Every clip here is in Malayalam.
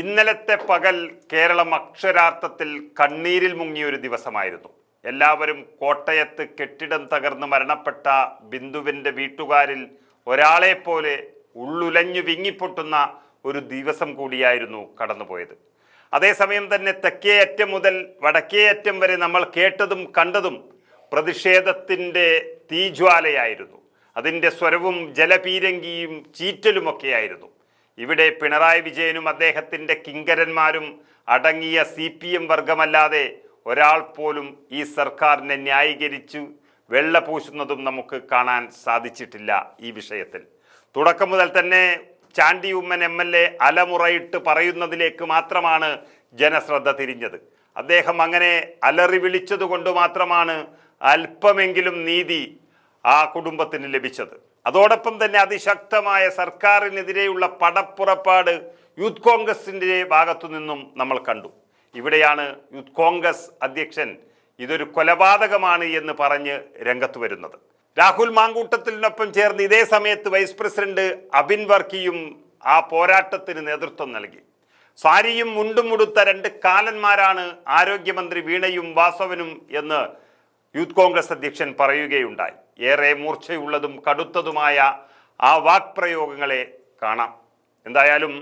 ഇന്നലത്തെ പകൽ കേരളം അക്ഷരാർത്ഥത്തിൽ കണ്ണീരിൽ മുങ്ങിയ ഒരു ദിവസമായിരുന്നു. എല്ലാവരും കോട്ടയത്ത് കെട്ടിടം തകർന്ന് മരണപ്പെട്ട ബിന്ദുവിന്റെ വീട്ടുകാരിൽ ഒരാളെപ്പോലെ പോലെ ഉള്ളുലഞ്ഞു വിങ്ങിപ്പൊട്ടുന്ന ഒരു ദിവസം കൂടിയായിരുന്നു കടന്നുപോയത്. അതേസമയം തന്നെ തെക്കേ അറ്റം മുതൽ വടക്കേ അറ്റം വരെ നമ്മൾ കേട്ടതും കണ്ടതും പ്രതിഷേധത്തിന്റെ തീജ്വാലയായിരുന്നു. അതിന്റെ സ്വരവും ജലപീരങ്കിയും ചീറ്റലുമൊക്കെയായിരുന്നു. ഇവിടെ പിണറായി വിജയനും അദ്ദേഹത്തിന്റെ കിങ്കരന്മാരും അടങ്ങിയ സി പി എം വർഗമല്ലാതെ ഒരാൾ പോലും ഈ സർക്കാരിനെ ന്യായീകരിച്ചു വെള്ളപൂശുന്നതും നമുക്ക് കാണാൻ സാധിച്ചിട്ടില്ല ഈ വിഷയത്തിൽ. തുടക്കം മുതൽ തന്നെ Chandy Oommen M L A അലമുറയിട്ട് പറയുന്നതിലേക്ക് മാത്രമാണ് ജനശ്രദ്ധ തിരിഞ്ഞത്. അദ്ദേഹം അങ്ങനെ അലറി വിളിച്ചതുകൊണ്ട് മാത്രമാണ് അല്പമെങ്കിലും നീതി ആ കുടുംബത്തിന് ലഭിച്ചത്. അതോടൊപ്പം തന്നെ അതിശക്തമായ സർക്കാരിനെതിരെയുള്ള പടപ്പുറപ്പാട് യൂത്ത് കോൺഗ്രസിന്റെ ഭാഗത്തു നിന്നും നമ്മൾ കണ്ടു. ഇവിടെയാണ് യൂത്ത് കോൺഗ്രസ് അധ്യക്ഷൻ ഇതൊരു കൊലപാതകമാണ് എന്ന് പറഞ്ഞ് രംഗത്ത് വരുന്നത്. രാഹുൽ മാങ്കൂട്ടത്തിനൊപ്പം ചേർന്ന് ഇതേ സമയത്ത് വൈസ് പ്രസിഡന്റ് അബിൻ വർക്കിയും ആ പോരാട്ടത്തിന് നേതൃത്വം നൽകി. സാരിയും മുണ്ടും ഉടുത്ത രണ്ട് കാലന്മാരാണ് ആരോഗ്യമന്ത്രി വീണയും വാസവനും എന്ന് യൂത്ത് കോൺഗ്രസ് അധ്യക്ഷൻ പറയുകയുണ്ടായി. ഏറെ മൂർച്ചയുള്ളതും കടുത്തതുമായ ആ വാക്പ്രയോഗങ്ങളെ കാണാം. എന്തായാലും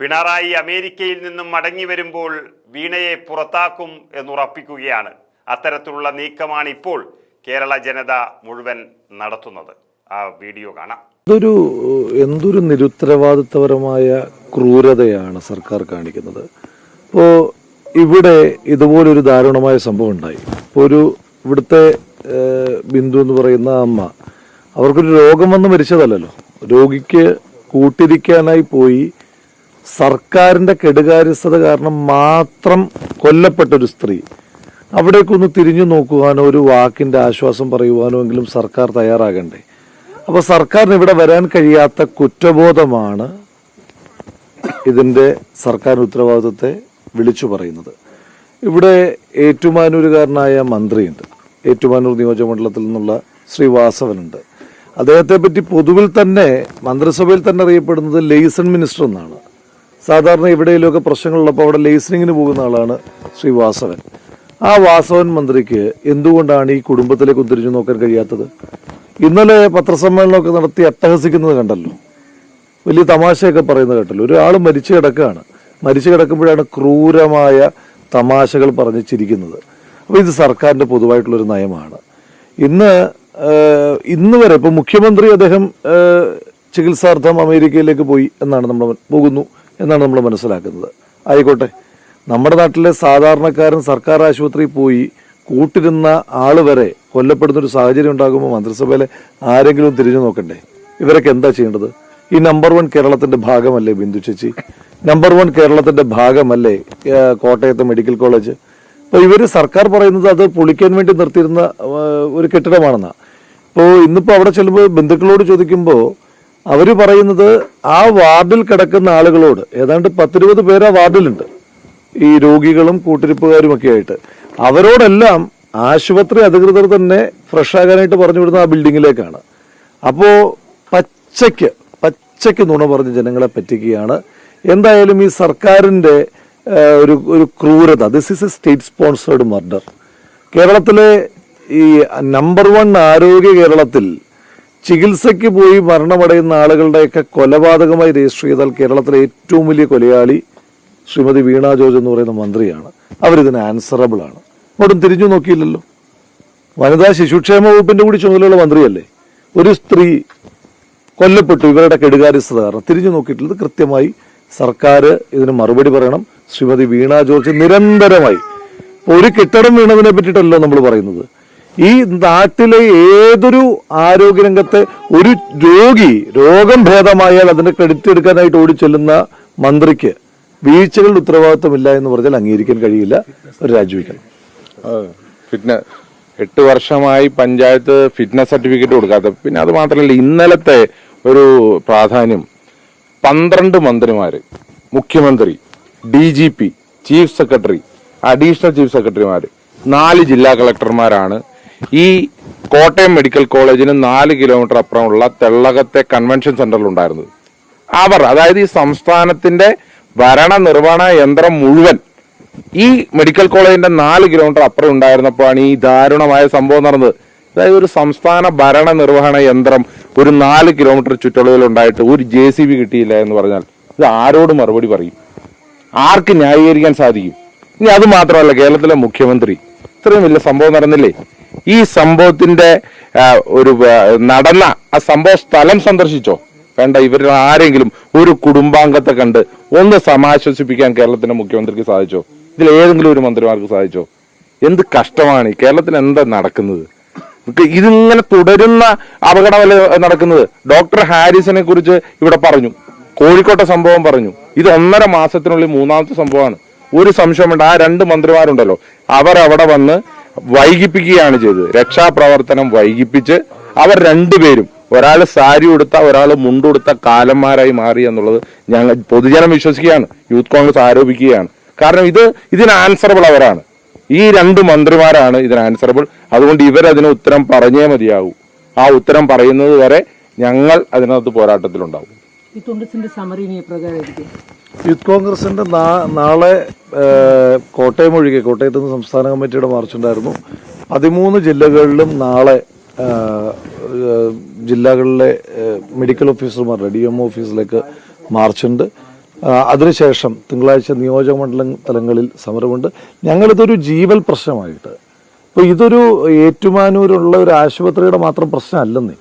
പിണറായി അമേരിക്കയിൽ നിന്നും മടങ്ങി വരുമ്പോൾ വീണയെ പുറത്താക്കും എന്നുറപ്പിക്കുകയാണ്. അത്തരത്തിലുള്ള നീക്കമാണ് ഇപ്പോൾ കേരള ജനത മുഴുവൻ നടത്തുന്നത്. ആ വീഡിയോ കാണാം. ഇതൊരു എന്തൊരു നിരുത്തരവാദിത്തപരമായ ക്രൂരതയാണ് സർക്കാർ കാണിക്കുന്നത്. ഇപ്പോൾ ഇവിടെ ഇതുപോലൊരു ദാരുണമായ സംഭവം ഉണ്ടായി. ഇപ്പോൾ ഒരു ഇവിടുത്തെ ബിന്ദു എന്ന് പറയുന്ന അമ്മ അവർക്കൊരു രോഗം വന്ന് മരിച്ചതല്ലല്ലോ. രോഗിക്ക് കൂട്ടിരിക്കാനായി പോയി സർക്കാരിന്റെ കെടുകാര്യസ്ഥത കാരണം മാത്രം കൊല്ലപ്പെട്ട ഒരു സ്ത്രീ. അവിടേക്കൊന്ന് തിരിഞ്ഞു നോക്കുവാനോ ഒരു വാക്കിന്റെ ആശ്വാസം പറയുവാനോ എങ്കിലും സർക്കാർ തയ്യാറാകണ്ടേ. അപ്പോൾ സർക്കാരിന് ഇവിടെ വരാൻ കഴിയാത്ത കുറ്റബോധമാണ് ഇതിന്റെ സർക്കാർ ഉത്തരവാദിത്വത്തെ വിളിച്ചു പറയുന്നത്. ഇവിടെ ഏറ്റുമാനൂരുകാരനായ മന്ത്രിയുണ്ട്. ഏറ്റുമാനൂർ നിയോജക മണ്ഡലത്തിൽ നിന്നുള്ള ശ്രീ വാസവനുണ്ട് അദ്ദേഹത്തെ പറ്റി പൊതുവിൽ തന്നെ മന്ത്രിസഭയിൽ തന്നെ അറിയപ്പെടുന്നത് ലെയ്സൺ മിനിസ്റ്റർ എന്നാണ്. സാധാരണ എവിടെയെങ്കിലുമൊക്കെ പ്രശ്നങ്ങളുള്ളപ്പോൾ അവിടെ ലെയ്സണിങ്ങിന് പോകുന്ന ആളാണ് ശ്രീ വാസവൻ ആ വാസവൻ മന്ത്രിക്ക് എന്തുകൊണ്ടാണ് ഈ കുടുംബത്തിലേക്ക് തിരിഞ്ഞു നോക്കാൻ കഴിയാത്തത്? ഇന്നലെ പത്രസമ്മേളനമൊക്കെ നടത്തി അട്ടഹസിക്കുന്നത് കണ്ടല്ലോ. വലിയ തമാശയൊക്കെ പറയുന്നത് കേട്ടല്ലോ. ഒരാൾ മരിച്ചു കിടക്കുകയാണ്. മരിച്ചു കിടക്കുമ്പോഴാണ് ക്രൂരമായ തമാശകൾ പറഞ്ഞ് ചിരിക്കുന്നത് അപ്പോൾ ഇത് സർക്കാരിന്റെ പൊതുവായിട്ടുള്ളൊരു നയമാണ്. ഇന്ന് ഇന്ന് വരെ ഇപ്പോൾ മുഖ്യമന്ത്രി അദ്ദേഹം ചികിത്സാർത്ഥം അമേരിക്കയിലേക്ക് പോയി എന്നാണ് നമ്മൾ പോകുന്നു എന്നാണ് നമ്മൾ മനസ്സിലാക്കുന്നത്. ആയിക്കോട്ടെ. നമ്മുടെ നാട്ടിലെ സാധാരണക്കാരൻ സർക്കാർ ആശുപത്രിയിൽ പോയി കൂട്ടിരുന്ന ആൾ വരെ കൊല്ലപ്പെടുന്ന ഒരു സാഹചര്യം ഉണ്ടാകുമ്പോൾ മന്ത്രിസഭയിലെ ആരെങ്കിലും തിരിഞ്ഞു നോക്കണ്ടേ? ഇവരൊക്കെ എന്താ ചെയ്യേണ്ടത്? ഈ നമ്പർ വൺ കേരളത്തിന്റെ ഭാഗമല്ലേ ബിന്ദു ചേച്ചി? നമ്പർ വൺ കേരളത്തിന്റെ ഭാഗമല്ലേ കോട്ടയത്ത് മെഡിക്കൽ കോളേജ് അപ്പൊ ഇവർ സർക്കാർ പറയുന്നത് അത് പൊളിക്കാൻ വേണ്ടി നിർത്തിയിരുന്ന ഒരു കെട്ടിടമാണെന്നാ. ഇപ്പോ ഇന്നിപ്പോ അവിടെ ചെല്ലുമ്പോൾ ബന്ധുക്കളോട് ചോദിക്കുമ്പോൾ അവർ പറയുന്നത് ആ വാർഡിൽ കിടക്കുന്ന ആളുകളോട് ഏതാണ്ട് പത്തിരുപത് പേര് ആ വാർഡിലുണ്ട്. ഈ രോഗികളും കൂട്ടിരിപ്പുകാരും ഒക്കെ ആയിട്ട്. അവരോടെല്ലാം ആശുപത്രി അധികൃതർ തന്നെ ഫ്രഷ് ആകാനായിട്ട് പറഞ്ഞു വിടുന്ന ആ ബിൽഡിങ്ങിലേക്കാണ് അപ്പോ പച്ചയ്ക്ക് പച്ചയ്ക്ക് നുണ പറഞ്ഞ് ജനങ്ങളെ പറ്റിക്കുകയാണ് എന്തായാലും ഈ സർക്കാരിന്റെ ഒരു ഒരു ക്രൂരത this is a state sponsored murder കേരളത്തിലെ ഈ നമ്പർ വൺ ആരോഗ്യ കേരളത്തിൽ ചികിത്സയ്ക്ക് പോയി മരണമടയുന്ന ആളുകളുടെയൊക്കെ കൊലപാതകമായി രജിസ്റ്റർ ചെയ്താൽ കേരളത്തിലെ ഏറ്റവും വലിയ കൊലയാളി ശ്രീമതി വീണ ജോർജ് എന്ന് പറയുന്ന മന്ത്രിയാണ്. അവരിതിന് ആൻസറബിൾ ആണ്. ഒട്ടും തിരിഞ്ഞു നോക്കിയില്ലല്ലോ. വനിതാ ശിശുക്ഷേമ വകുപ്പിന്റെ കൂടി ചുമതലയുള്ള മന്ത്രിയല്ലേ? ഒരു സ്ത്രീ കൊല്ലപ്പെട്ടു. ഇവരുടെ കെടുകാര്യസ്ഥത കാരണം തിരിഞ്ഞു നോക്കിയിട്ടുള്ളത് കൃത്യമായി സർക്കാർ ഇതിന് മറുപടി പറയണം. ശ്രീമതി വീണ ജോർജ് നിരന്തരമായി ഒരു കെട്ടിടം വീണതിനെ പറ്റിയിട്ടല്ലോ നമ്മൾ പറയുന്നത്. ഈ നാട്ടിലെ ഏതൊരു ആരോഗ്യരംഗത്തെ ഒരു രോഗി രോഗം ഭേദമായാൽ അതിന്റെ ക്രെഡിറ്റ് എടുക്കാനായിട്ട് ഓടി ചെല്ലുന്ന മന്ത്രിക്ക് വീഴ്ചകളുടെ ഉത്തരവാദിത്വമില്ല എന്ന് പറഞ്ഞാൽ അംഗീകരിക്കാൻ കഴിയില്ല. ഒരു രാജിവെക്കണം ഫിറ്റ്നസ് എട്ട് വർഷമായി പഞ്ചായത്ത് ഫിറ്റ്നസ് സർട്ടിഫിക്കറ്റ് കൊടുക്കാത്ത പിന്നെ അത് മാത്രമല്ല ഇന്നലത്തെ ഒരു പ്രാധാന്യം പന്ത്രണ്ട് മന്ത്രിമാര്. മുഖ്യമന്ത്രി D G P chief secretary additional chief സെക്രട്ടറിമാര്. നാല് ജില്ലാ കളക്ടർമാരാണ്. ഈ കോട്ടയം മെഡിക്കൽ കോളേജിന് നാല് കിലോമീറ്റർ അപ്പുറമുള്ള തെള്ളകത്തെ കൺവെൻഷൻ സെന്ററിൽ ഉണ്ടായിരുന്നത് അവർ അതായത് ഈ സംസ്ഥാനത്തിന്റെ ഭരണ നിർവഹണ യന്ത്രം മുഴുവൻ ഈ മെഡിക്കൽ കോളേജിന്റെ നാല് കിലോമീറ്റർ അപ്പുറം ഉണ്ടായിരുന്നപ്പോഴാണ് ഈ ദാരുണമായ സംഭവം നടന്നത്. അതായത് ഒരു സംസ്ഥാന ഭരണ നിർവഹണ യന്ത്രം ഒരു നാല് കിലോമീറ്റർ ചുറ്റളവിൽ ഉണ്ടായിട്ട് ഒരു ജെ സി ബി കിട്ടിയില്ല എന്ന് പറഞ്ഞാൽ ഇത് ആരോട് മറുപടി പറയും? ആർക്ക് ന്യായീകരിക്കാൻ സാധിക്കും? ഇനി അത് മാത്രമല്ല കേരളത്തിലെ മുഖ്യമന്ത്രി ഇത്രയും വലിയ സംഭവം നടന്നില്ലേ? ഈ സംഭവത്തിന്റെ ഒരു നടന്ന ആ സംഭവ സ്ഥലം സന്ദർശിച്ചോ? വേണ്ട ഇവരിൽ ആരെങ്കിലും ഒരു കുടുംബാംഗത്തെ കണ്ട് ഒന്ന് സമാശ്വസിപ്പിക്കാൻ കേരളത്തിന്റെ മുഖ്യമന്ത്രിക്ക് സാധിച്ചോ? ഇതിൽ ഏതെങ്കിലും ഒരു മന്ത്രിമാർക്ക് സാധിച്ചോ? എന്ത് കഷ്ടമാണ് കേരളത്തിൽ എന്താ നടക്കുന്നത്? ഇതിങ്ങനെ തുടരുന്ന അപകടമല്ല നടക്കുന്നത്? ഡോക്ടർ ഹാരിസിനെ കുറിച്ച് ഇവിടെ പറഞ്ഞു. കോഴിക്കോട്ടെ സംഭവം പറഞ്ഞു. ഇത് ഒന്നര മാസത്തിനുള്ളിൽ മൂന്നാമത്തെ സംഭവമാണ്. ഒരു സംശയമുണ്ട് ആ രണ്ട് മന്ത്രിമാരുണ്ടല്ലോ. അവിടെ വന്ന് വൈകിപ്പിക്കുകയാണ് ചെയ്തത്. രക്ഷാപ്രവർത്തനം വൈകിപ്പിച്ച് അവർ രണ്ടുപേരും ഒരാൾ സാരി ഉടുത്ത ഒരാൾ മുണ്ടുടുത്ത കാലന്മാരായി മാറി എന്നുള്ളത് ഞങ്ങൾ പൊതുജനം വിശ്വസിക്കുകയാണ്. യൂത്ത് കോൺഗ്രസ് ആരോപിക്കുകയാണ്. കാരണം ഇത് ഇതിന് ആൻസറബിൾ അവരാണ്. ഈ രണ്ട് മന്ത്രിമാരാണ് ഇതിന് ആൻസറബിൾ അതുകൊണ്ട് ഇവരതിന് ഉത്തരം പറഞ്ഞേ മതിയാവൂ. ആ ഉത്തരം പറയുന്നത് വരെ ഞങ്ങൾ അതിനകത്ത് പോരാട്ടത്തിലുണ്ടാവും. സമറി ഇനി എപ്രകാരമായിരിക്കും? യൂത്ത് കോൺഗ്രസിന്റെ നാളെ കോട്ടയം ഒഴികെ കോട്ടയത്ത് നിന്ന് സംസ്ഥാന കമ്മിറ്റിയുടെ മാർച്ചുണ്ടായിരുന്നു പതിമൂന്ന് ജില്ലകളിലും നാളെ ജില്ലകളിലെ മെഡിക്കൽ ഓഫീസർമാരുടെ ഡി എം ഓഫീസിലേക്ക് മാർച്ചുണ്ട് അതിനുശേഷം തിങ്കളാഴ്ച നിയോജക മണ്ഡലം തലങ്ങളിൽ സമരമുണ്ട്. ഞങ്ങളിതൊരു ജീവൽ പ്രശ്നമായിട്ട്. ഇപ്പോൾ ഇതൊരു ഏറ്റുമാനൂരുള്ള ഒരു ആശുപത്രിയുടെ മാത്രം പ്രശ്നമല്ലെന്നേ.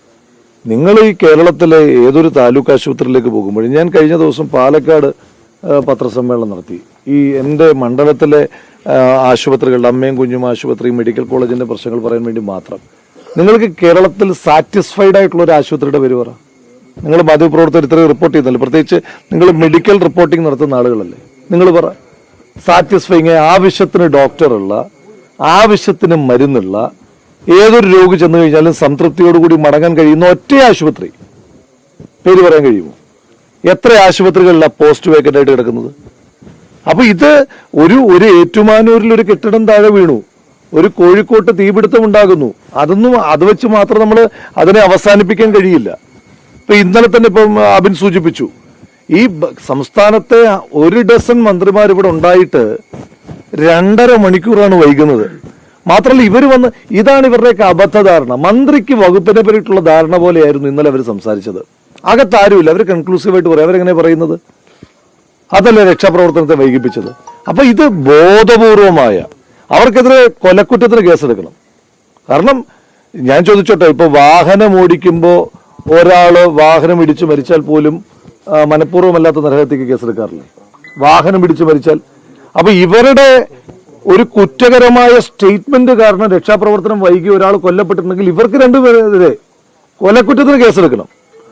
നിങ്ങൾ ഈ കേരളത്തിലെ ഏതൊരു താലൂക്ക് ആശുപത്രിയിലേക്ക് പോകുമ്പോഴും ഞാൻ കഴിഞ്ഞ ദിവസം പാലക്കാട് പത്രസമ്മേളനം നടത്തി. ഈ എന്റെ മണ്ഡലത്തിലെ ആശുപത്രികളുടെ അമ്മയും കുഞ്ഞും ആശുപത്രി മെഡിക്കൽ കോളേജിന്റെ പ്രശ്നങ്ങൾ പറയാൻ വേണ്ടി മാത്രം. നിങ്ങൾക്ക് കേരളത്തിൽ സാറ്റിസ്ഫൈഡ് ആയിട്ടുള്ള ഒരു ആശുപത്രിയുടെ പേര് പറ. നിങ്ങൾ മാധ്യമപ്രവർത്തകർ ഇത്രയും റിപ്പോർട്ട് ചെയ്യുന്നില്ല പ്രത്യേകിച്ച് നിങ്ങൾ മെഡിക്കൽ റിപ്പോർട്ടിംഗ് നടത്തുന്ന ആളുകളല്ലേ? നിങ്ങൾ പറ. സാറ്റിസ്ഫൈങ് ആവശ്യത്തിന് ഡോക്ടറുള്ള ആവശ്യത്തിന് മരുന്നുള്ള ഏതൊരു രോഗി ചെന്ന് കഴിഞ്ഞാലും സംതൃപ്തിയോടുകൂടി മടങ്ങാൻ കഴിയുന്ന ഒറ്റ ആശുപത്രി. പേര് പറയാൻ കഴിയുമോ? എത്ര ആശുപത്രികളിലാണ് പോസ്റ്റ് വേക്കന്റ് ആയിട്ട് കിടക്കുന്നത്? അപ്പൊ ഇത് ഒരു ഒരു ഏറ്റുമാനൂരിൽ ഒരു കെട്ടിടം താഴെ വീണു. ഒരു കോഴിക്കോട്ട് തീപിടുത്തം ഉണ്ടാകുന്നു. അതൊന്നും അത് വെച്ച് മാത്രം നമ്മൾ അതിനെ അവസാനിപ്പിക്കാൻ കഴിയില്ല. ഇപ്പൊ ഇന്നലെ തന്നെ ഇപ്പം അബിൻ സൂചിപ്പിച്ചു. ഈ സംസ്ഥാനത്തെ ഒരു ഡസൻ മന്ത്രിമാർ ഇവിടെ ഉണ്ടായിട്ട് രണ്ടര മണിക്കൂറാണ് വൈകുന്നത്. മാത്രമല്ല ഇവർ വന്ന് ഇതാണ് ഇവരുടെയൊക്കെ അബദ്ധധാരണ. മന്ത്രിക്ക് വകുപ്പിനെ പറ്റിയിട്ടുള്ള ധാരണ പോലെയായിരുന്നു ഇന്നലെ അവർ സംസാരിച്ചത്. അകത്താരുമില്ല അവർ കൺക്ലൂസീവായിട്ട് പറയും. അവരെങ്ങനെ പറയുന്നത്? അതല്ലേ രക്ഷാപ്രവർത്തനത്തെ വൈകിപ്പിച്ചത്. അപ്പൊ ഇത് ബോധപൂർവമായ അവർക്കെതിരെ കൊലക്കുറ്റത്തിന് കേസെടുക്കണം. കാരണം ഞാൻ ചോദിച്ചോട്ടെ ഇപ്പൊ വാഹനം ഓടിക്കുമ്പോ ഒരാൾ വാഹനം ഇടിച്ചു മരിച്ചാൽ പോലും മനഃപൂർവമല്ലാത്ത നരഹത്യക്ക് കേസെടുക്കാറില്ലേ. വാഹനം ഇടിച്ചു മരിച്ചാൽ. അപ്പൊ ഇവരുടെ ഒരു കുറ്റകരമായ സ്റ്റേറ്റ്മെന്റ് കാരണം രക്ഷാപ്രവർത്തനം വൈകി ഒരാൾ കൊല്ലപ്പെട്ടിട്ടുണ്ടെങ്കിൽ ഇവർക്ക് രണ്ടുപേരെതിരെ കൊലക്കുറ്റത്തിന് കേസെടുക്കണം.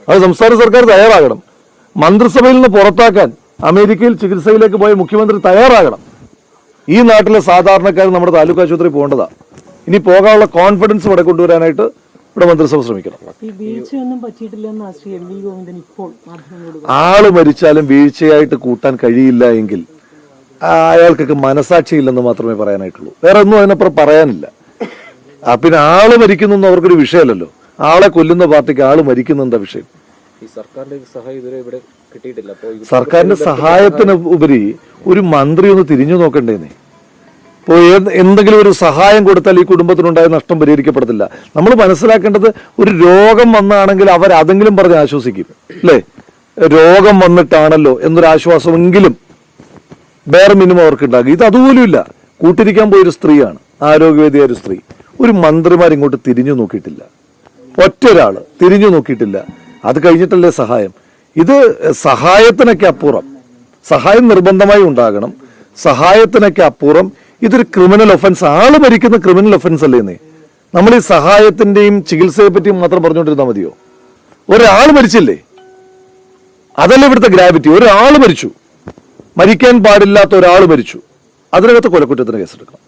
അത് സംസ്ഥാന സർക്കാർ തയ്യാറാകണം. മന്ത്രിസഭയിൽ നിന്ന് പുറത്താക്കാൻ അമേരിക്കയിൽ ചികിത്സയിലേക്ക് പോയ മുഖ്യമന്ത്രി തയ്യാറാകണം. ഈ നാട്ടിലെ സാധാരണക്കാർ നമ്മുടെ താലൂക്ക് ആശുപത്രി പോകേണ്ടതാണ് ഇനി പോകാനുള്ള കോൺഫിഡൻസ് ഇവിടെ കൊണ്ടുവരാനായിട്ട് ഇവിടെ മന്ത്രിസഭ ശ്രമിക്കണം. ഈ വീഴ്ചയൊന്നും പറ്റിയിട്ടില്ലെന്ന് ശ്രീ എം വി ഗോവിന്ദൻ ഇപ്പോൾ മാധ്യമങ്ങളോട് ആൾ മരിച്ചാലും വീഴ്ചയായിട്ട് കൂട്ടാൻ കഴിയില്ല എങ്കിൽ അയാൾക്കൊക്കെ മനസാക്ഷിയില്ലെന്ന് മാത്രമേ പറയാനായിട്ടുള്ളൂ. വേറെ ഒന്നും അതിനപ്പുറം പറയാനില്ല. ആ, പിന്നെ ആൾ മരിക്കുന്നൊന്നും അവർക്കൊരു വിഷയമല്ലല്ലോ. ആളെ കൊല്ലുന്ന പാർട്ടിക്ക് ആൾ മരിക്കുന്ന എന്താ വിഷയം? ഈ സർക്കാരിന്റെ സഹായം ഇവിടെ കിട്ടിയിട്ടില്ല. അപ്പോൾ ഈ സർക്കാരിന്റെ സഹായത്തിന് ഉപരി ഒരു മന്ത്രി ഒന്ന് തിരിഞ്ഞു നോക്കണ്ടേന്നേ. ഇപ്പോൾ എന്തെങ്കിലും ഒരു സഹായം കൊടുത്താൽ ഈ കുടുംബത്തിനുണ്ടായ നഷ്ടം പരിഹരിക്കപ്പെടത്തില്ല. നമ്മൾ മനസ്സിലാക്കേണ്ടത് ഒരു രോഗം വന്നാണെങ്കിൽ അവർ അതെങ്കിലും പറഞ്ഞ് ആശ്വസിക്കും അല്ലേ? രോഗം വന്നിട്ടാണല്ലോ എന്നൊരു ആശ്വാസമെങ്കിലും വേറെ മിനിമം അവർക്ക് ഉണ്ടാകും ഇത് അതുപോലുമില്ല. കൂട്ടിരിക്കാൻ പോയൊരു സ്ത്രീയാണ് ആരോഗ്യവേദിയായ ഒരു സ്ത്രീ. ഒരു മന്ത്രിമാർ ഇങ്ങോട്ട് തിരിഞ്ഞു നോക്കിയിട്ടില്ല. ഒറ്റ ഒരാൾ തിരിഞ്ഞു നോക്കിയിട്ടില്ല. അത് കഴിഞ്ഞിട്ടല്ലേ സഹായം? ഇത് സഹായത്തിനൊക്കെ അപ്പുറം. സഹായം നിർബന്ധമായി ഉണ്ടാകണം. സഹായത്തിനൊക്കെ അപ്പുറം ഇതൊരു ക്രിമിനൽ ഒഫൻസ് ആൾ മരിക്കുന്ന ക്രിമിനൽ ഒഫൻസ് അല്ലേ അല്ലേന്നേ നമ്മൾ ഈ സഹായത്തിന്റെയും ചികിത്സയെ പറ്റിയും മാത്രം പറഞ്ഞുകൊണ്ടിരുന്നാൽ മതിയോ? ഒരാൾ മരിച്ചില്ലേ? അതല്ല ഇവിടുത്തെ ഗ്രാവിറ്റി ഒരാൾ മരിച്ചു. മരിക്കാൻ പാടില്ലാത്ത ഒരാൾ മരിച്ചു. അതിനകത്ത് കൊലക്കുറ്റത്തിന് കേസെടുക്കണം.